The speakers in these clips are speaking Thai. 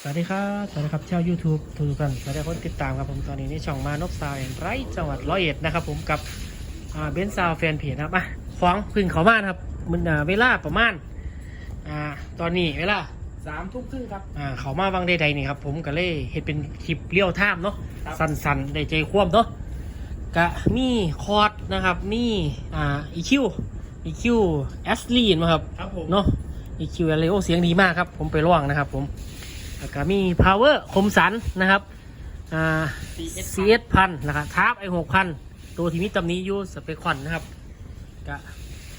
สวัสดีครับ สวัสดีครับชาว YouTube ทุกท่านสวัสดีคนติดตามครับผมตอนนี้ในช่องมานพซาวแอนไรจังหวัดร้อยเอ็ดนะครับผมกับอ่าเบนซาวแฟนเพจนะครับอะฟ้องพึ่งเขามานะครับมันอ่าเวลาประมาณอ่าตอนนี้เวลาสามทุ่มครึ่งครับอ่าเขามาวังใดๆนี่ครับผมก็เลยเห็นเป็นคลิปเลี้ยวท่ามเนาะครับสันๆได้ใจคว่ำเนาะกะมีคอร์ดนะครับมีอ่าอีคิวอีคิวแอสลีนมาครับครับผมเนาะ EQ อะไรโอเสียงดีมากครับผมไปร่วงนะครับผม แล้วก็มี power คมสันนะครับ อ่า CS พันนะครับทาร์ปไอหกพันตัวที่มีตำหนี้ยูสเปคคอนนะครับกะ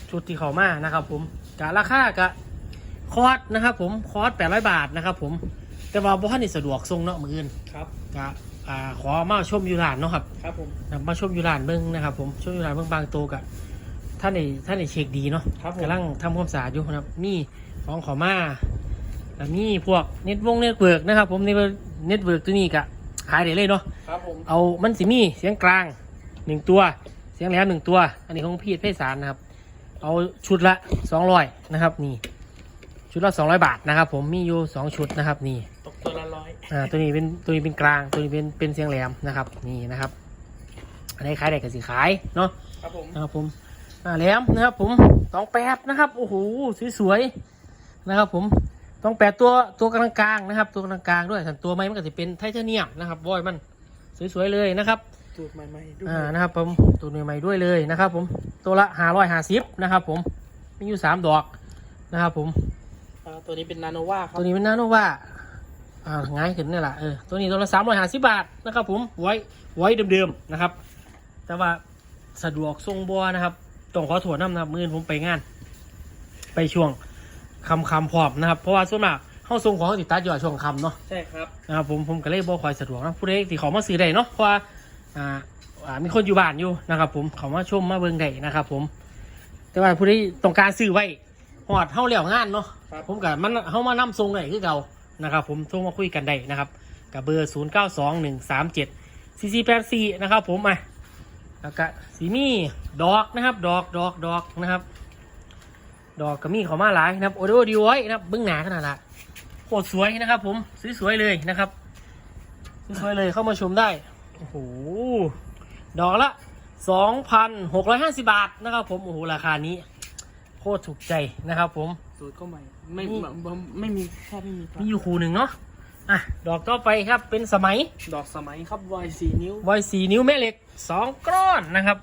ชุดที่เขามานะครับ ผมกะราคากะคอร์สนะครับ ผมคอร์สแปดร้อยบาทนะครับ ผมแต่ว่าบ่ทันได้สะดวกส่งเนาะมืออื่นครับกะอ่าขอมาชมอยูร้านเนาะครับครับผมนะมาชมอยูร้านเบิ้งนะครับ ผมชมอยูร้านเบิ้งบางตัวกะท่านในท่านในเช็คดีเนาะครับผมกำลังทำความสะอาดอยู่นะครับมีของเขอมา แล้วมีพวกเน็ตวงเน็ตเวิร์กนะครับ ผมนี่เน็ตเวิร์กตัวนี้กะขายได้เลยเนาะครับผมเอามันสิมีเสียงกลางหนึ่งตัว เสียงแหลมหนึ่งตัว อันนี้ของพี่เพศสารนะครับ เอาชุดละสองร้อยนะครับ นี่ ชุดละสองร้อยบาทนะครับ ผมมีอยู่สองชุดนะครับ นี่ตกตัวละร้อยอ่าตัวนี้เป็นตัวนี้เป็นกลางตัวนี้เป็นเป็นเสียงแหลมนะครับ นี่นะครับอันนี้ขายได้กับสิขายเนาะครับผมนะครับผมอ่าแหลมนะครับ ผมสองแปดนะครับโอ้โหสวยๆนะครับ ผม ต้องแปดตัวตัวกลางๆนะครับ ตัวกลางๆด้วยส่วนตัวไม้มันก็จะเป็นไทเทเนียมนะครับวอยมันสวยๆเลยนะครับสูตรใหม่ๆด้วยอ่านะครับผมตัวใหม่ๆด้วยเลยนะครับ ผมตัวละห้าร้อยห้าสิบนะครับ ผมมีอยู่สามดอกนะครับ ผมอ่าตัวนี้เป็นนาโนวาครัตับวนี้เป็นนาโนว่าอ่าง่ายขึ้นนี่แหละเออตัวนี้ตัวละสามร้อยห้าสิบบาทนะครับ ผมไว้ไว้เดิมๆนะครับ แต่ว่าสะดวกทรงบัวนะครับต้องขอถั่วน้ำนะครับมืออนผมไปงาน ไปช่วง คำคำพร้อมนะครับเพราะว่าส่วนมากเข้าทรงของเขาติดตัดอยู่ช่วงคำเนาะใช่ครับนะครับผมผมก็เลยบ่คอยสะดวกนะผู้ใดที่เขามาซื้อได้เนาะเพราะว่าอ่าอ่ามีคนอยู่บ้านอยู่นะครับผมเขามาชมมาเบิ่งได้นะครับผม แต่ว่าผู้ใดต้องการซื้อไว้หอดเฮาแล้วงานเนาะครับผมกับมันเฮามานํทรงได้คือเก่านะครับผมโทรมาคุยกันได้นะครับกับเบอร์ 0 9 2 1 3 7 4 4 8 4นะครับผมมาแล้วก็สีมีดอกนะครับ ดอกดอกดอกนะครับ ดอกก็มีเขามาหลายนะครับโอเดโอดีไว้นะครับเบื้องหนาขนาดละโคตรสวยนะครับ ผมสวยๆเลยนะครับสวยๆเลยเข้ามาชมได้โอ้โหดอกละสองพันหกร้อยห้าสิบาทนะครับ ผมโอ้โหราคานี้ โคตรถูกใจนะครับ ผมสูตรก็ใหม่ไม่นี่ไม่ไม่มีแค่ไม่มีครับมีอยู่คู่หนึ่งเนาะอะดอกต่อไปครับเป็นสมัยดอกสมัยครับวายสี่นิ้ววัยสี่นิ้วแม่เหล็กสองก้อนนะครับ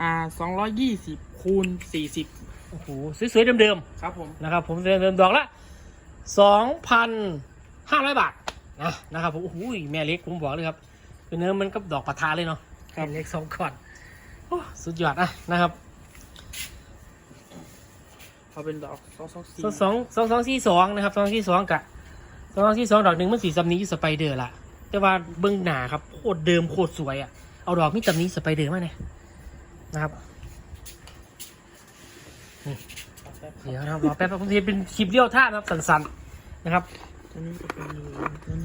อ่าสองร้อยยี่สิบคูณสี่สิบ โอ้โหสวยๆเดิมๆครับผมนะครับผมเดิมๆดอกละสองพันห้าร้อยบาทนะนะครับผมโอ้โหแม่เล็กผมบอกเลยครับเป็นเนื้อมันกับดอกปะทาเลยเนาะแม่เล็กสองก่อนโอ้สุดยอดนะนะครับ เขาเป็นดอกสองสองสี่สองสองสองสองสี่สองนะครับสองสี่สองกะสองสองสี่สองดอกหนึ่งมันสีซัมนี้อยู่สไปเดอร์ละแต่ว่าเบื้องหน้าครับโคตรเดิมโคตรสวยอะเอาดอกมีซัมนี้สไปเดอร์มาเนี่ยนะครับ เดี๋ยวนะครับรอแป๊บผมจะเป็นคลิปเลี้ยวท่านะครับสั้นๆนะครับเป็นตัวนี้จะเป็น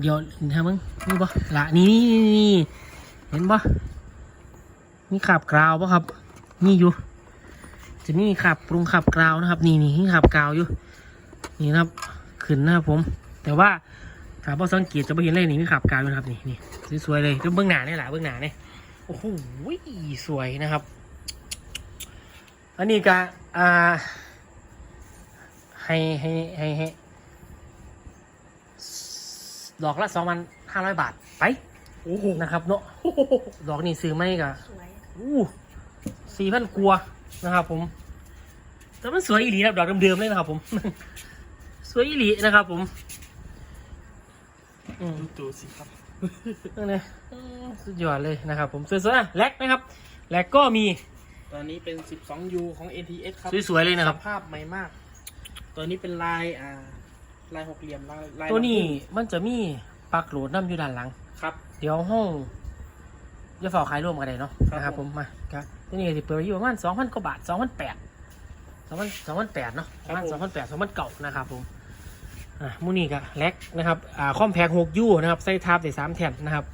เดี๋ยวเห็นมึงนี่ปะละนี่นี่นี่เห็นปะมีขับกราวปะครับนี่อยู่ จะมีขับปรุงขับกราวนะครับ นี่นี่ขับกราวอยู่ นี่นะครับขึ้นนะครับผม แต่ว่าถ้าพอสังเกตจะไม่เห็นเลยนี่มีขับกราวอยู่นะครับนี่นี่สวยๆเลยก็เบื้องหน้าเนี่ยแหละเบื้องหน้าเนี่ยโอ้โหสวยนะครับ อันนี้ก็อ่าให้ให้ให้ให้ดอกละสองพันห้าร้อยบาทไปโอ้โหนะครับเนาะดอกนี่ซื้อไม่กะอู้สี่พันกลัวานะครับ ผม แต่มันสวยอีหลีนะครับดอกเดิมๆเลยนะครับ ผม สวยอีหลีนะครับ ผมอืมดูตัวสิครับนั่นเลยอืมสุดยอดเลยนะครับ ผมสวยๆอะแลกนะครับ แลกก็มี ตัวนี้เป็น 12U ของ NTX ครับสวยๆเลยนะครับ สภาพใหม่มาก ตัวนี้เป็นลายอ่าลายหกเหลี่ยมลายลายตัวนี้ลำพึ่มันจะมีปลักโหลดน้ำอยู่ด้านหลังงครับ เดี๋ยวห้องจะฝากขายร่วมกันเลยเนาะครับนะครับผผมมมาครับตัวนี้จะเปิดไว้อยู่ประมาณสองพันกว่าบาทสองพันแปดสองพันสองพันแปดเนาะประมาณสองพันแปดสองพันเก่านะครับผมอะมูนี่กะแล็กนะครับอ่าคอมแพกหกยูนะครับไส้ทับได้สามแผ่นนะครับ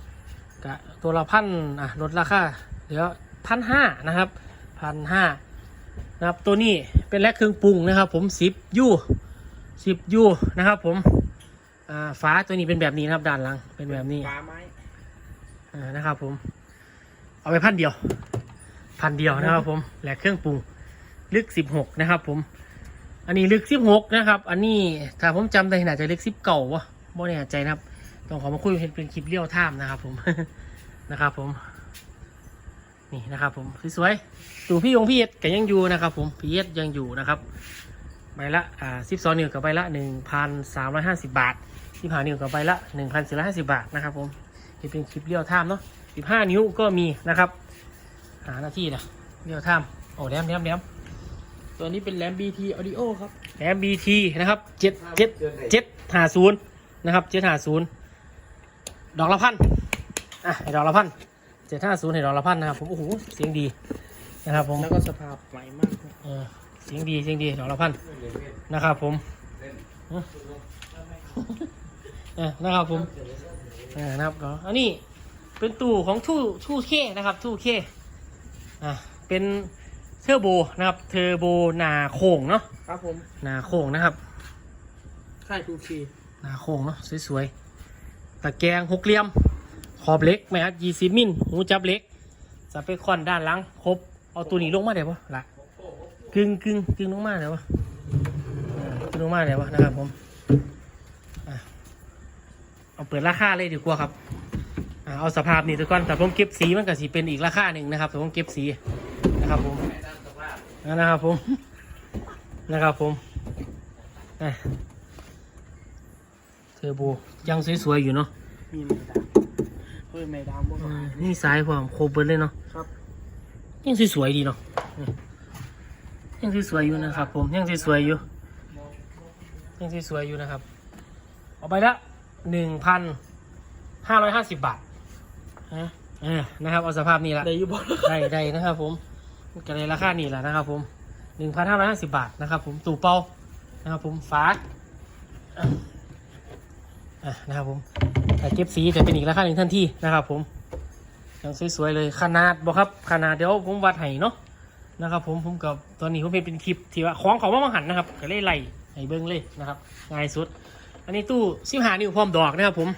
กะตัวละพันอะลดราคาเหลือพันห้านะครับ พันห้านะครับตัวนี้เป็นแล็กเครื่องปรุงนะครับ ผมสิบยูสิบยูนะครับ ผมอ่าฟ้าตัวนี้เป็นแบบนี้นะครับด้านหลังเป็นแบบนี้ฟ้าไม้อ่านะครับผม เอาไปพันเดียว พันเดียวนะครับ ผมแหลกเครื่องปรุงลึกสิบหกนะครับ ผม อันนี้ลึกสิบหกนะครับ อันนี้ถ้าผมจำได้น่าจะลึกสิบเก่าวะบ่แน่ใจนะครับ ต้องขอมาคุยเป็นเป็นคลิปเลี้ยวท่ามนะครับ ผมนะครับ ผม นี่นะครับผมสวยๆตูพี่ยงพี่เอ็ดก็ยังอยู่นะครับ ผมพี่เอ็ดยังอยู่นะครับใบละอ่าสิบสองนิ้วกับใบละหนึ่งพันสามร้อยห้าสิบบาทที่ผ่านิ้วกับใบละหนึ่งพันสี่ร้อยห้าสิบบาทนะครับผมนี่เป็นคลิปเลี้ยวท่ามเนาะสิบห้านิ้วก็มีนะครับ หาหน้าที่นะเลี้ยวท่ามโอ้แหลมแหลมแหลมตัวนี้เป็นแรม BT Audio ครับแอมบีทนะครับเจ็ดเจ็ดเจ็ดหาศูนย์นะครับเจ็ดหาศูนย์ดอกละพันอะดอกละพัน จ็ดห้าศูนย์ให้ดอกละพันนะครับผมโอ้โหเสียงดีนะครับผมแล้วก็สภาพใหม่มากครับเออเสียงดีเสียงดีดอกละพันนะครับผมเออนะครับผมเออนะครับก็อันนี้เป็นตู้ของทู่ทู่เคนะครับทู่เคอะเป็นเทอร์โบนะครับ เทอร์โบหนาโค้งเนาะครับผมหนาโค้งนะครับค่ายทูคีหนาโค้งเนาะสวยๆตะแกรงหกเหลี่ยม ขอบเล็กไหมครับยีซีมินหูจับเล็กสเปคคอนด้านหลังครบเอาตัวนี้ลงมาเดี๋ยวปะละกึ่งกึ่งกึ่งลงมาเดี๋ยวปะเออกึ่งลงมาเดี๋ยวปะนะครับผมอเอาเปิดราคาเลยดีกว่าครับอเอาสภาพนี่ทุกคนแต่ผมเก็บสีมันก็สีเป็นอีกราคาหนึ่งนะครับแต่ผมเก็บสีนะครับผมนะครับผมนะครับผมเทอร์โบยังสวยๆอยู่เนาะ มีไม่ดามเฮ้ยไม่ดามบ่อืมนี่ซ้ายผมโครบเบิร์เลยเนาะครับยังสวยๆดีเนาะอืมยังสวยๆอยู่นะครับ ผมยังสวยๆอยู่ยังสวยๆอยู่นะครับ เอาไปละหนึ่งพันห้าร้อยห้าสิบบาทฮะเออนะครับเอาสภาพนี้ละได้อยู่บ่ได้ได้นะครับผมก็ในราคานี่แหละนะครับ ผมหนึ่งพันห้าร้อยห้าสิบบาทนะครับ ผมตู่เป้านะครับผมฝาอะอะนะครับผม แต่เก็บสีจะเป็นอีกราคาหนึ่งทันทีนะครับผมยังสวยๆเลยขนาดบอกครับขนาดเดี๋ยวผมวัดให้เนาะนะครับผมผมกับตอนนี้ผมเป็นเป็นคลิปที่ว่าของเขาว่ามาหันนะครับก็เลยไล่ให้เบิ้งเลยนะครับง่ายสุด อันนี้ตู้สิบห้านิ้วพร้อมดอกนะครับผม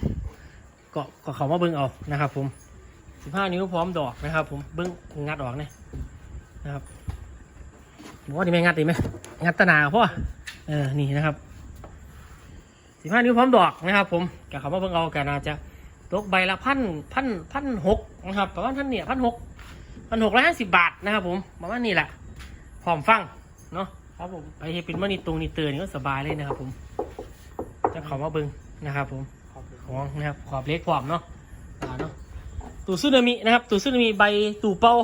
ก็ก็เขามาเบิ้งเอานะครับ ผมสิบห้านิ้วพร้อมดอกนะครับ ผมเบิ้งงัดออกเนี่ยนะครับบอกว่าดีไหมงัดดีไหมงัดตนาพ่อเออนี่นะครับ สิบห้านิ้วพร้อมดอกนะครับผมกับเขามาเบิ่งเอากันอาจจะตกใบละพันพันพันหกนะครับประมาณพันเนี่ยพันหกพันหกร้อยห้าสิบบาทนะครับผมประมาณนี้แหละพร้อมฟังเนาะครับผมไปเฮป็นมันนี่ตรงนี่เตือนนี่ก็สบายเลยนะครับผมจะเขามาเบิ่งนะครับผมขอบคุณของนะครับขอบเล็กขอบเนาะอ่าเนาะตู้ซึนามินะครับตู้ซึนามิใบตู้เป่า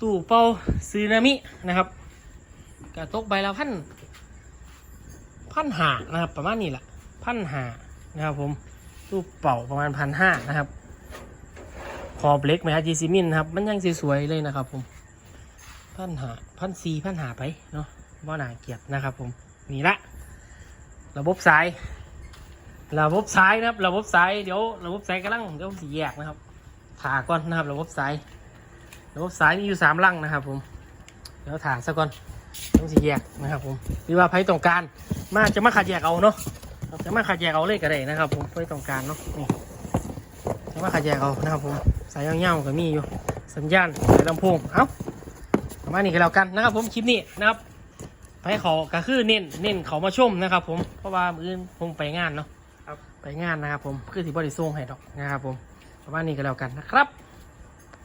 ตู้เป่าซึนามินะครับกระตกใบละพัน พันหานะครับ ประมาณนี้แหละพันหานะครับ ผมตู้เป่าประมาณพันห้านะครับขอบเล็กไหมครับจีซิมินนะครับ มันยังสวยๆเลยนะครับ ผมพันหาพันสี่พันหาไปเนาะว่าหนาเกียรตินะครับ ผมนี่ละ ระบบสาย ระบบสายนะครับ ระบบสายเดี๋ยวระบบสายกำลังเดี๋ยวสีแยกนะครับถาก่อนนะครับ ระบบสายระบบสายมีอยู่สามลังนะครับ ผมเดี๋ยวถาซะก่อน ต้องสีแยกนะครับผมหรือว่าไพ่ต้องการมาจะมาขัดแยกเอาเนาะจะมาขัดแยกเอาเลยก็ได้นะครับ ผมไพ่ต้องการเนาะนี่จะมาขัดแยกเอานะครับผมสายเงาๆก็มีอยู่สัญญาณสายลำโพงเอ้าประมาณนี้ก็แล้วกันนะครับ ผมคลิปนี้นะครับไปเขาก็คือเน้นเน้นเขามาชมนะครับ ผมเพราะว่ามื้ออื่นผมไปงานเนาะครับไปงานนะครับ ผมคือสิบริส่งให้ดอกนะครับ ผมประมาณนี้ก็แล้วกันนะครับ